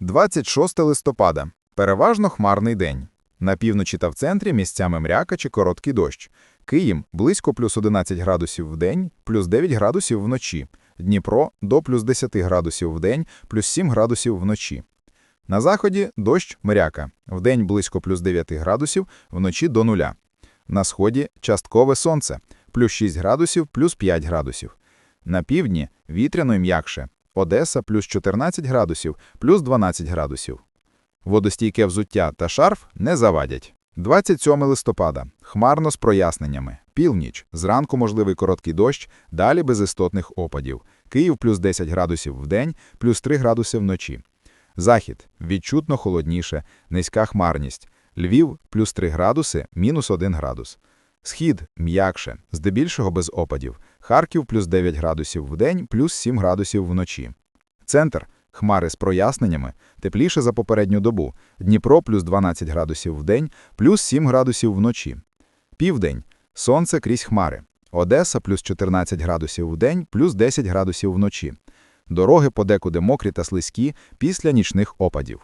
26 листопада. Переважно хмарний день. На півночі та в центрі місцями мряка чи короткий дощ. Київ – близько плюс 11 градусів в день, плюс 9 градусів вночі. Дніпро – до плюс 10 градусів в день, плюс 7 градусів вночі. На заході – дощ мряка. Вдень близько плюс 9 градусів, вночі до нуля. На сході – часткове сонце. Плюс 6 градусів, плюс 5 градусів. На півдні – вітряно і м'якше. Одеса – плюс 14 градусів, плюс 12 градусів. Водостійке взуття та шарф не завадять. 27 листопада. Хмарно з проясненнями. Північ. Зранку можливий короткий дощ, далі без істотних опадів. Київ плюс 10 градусів в день, плюс 3 градуси вночі. Захід. Відчутно холодніше, низька хмарність. Львів плюс 3 градуси, мінус 1 градус. Схід – м'якше, здебільшого без опадів. Харків плюс 9 градусів в день, плюс 7 градусів вночі. Центр – хмари з проясненнями, тепліше за попередню добу. Дніпро плюс 12 градусів в день, плюс 7 градусів вночі. Південь – сонце крізь хмари. Одеса плюс 14 градусів в день, плюс 10 градусів вночі. Дороги подекуди мокрі та слизькі після нічних опадів.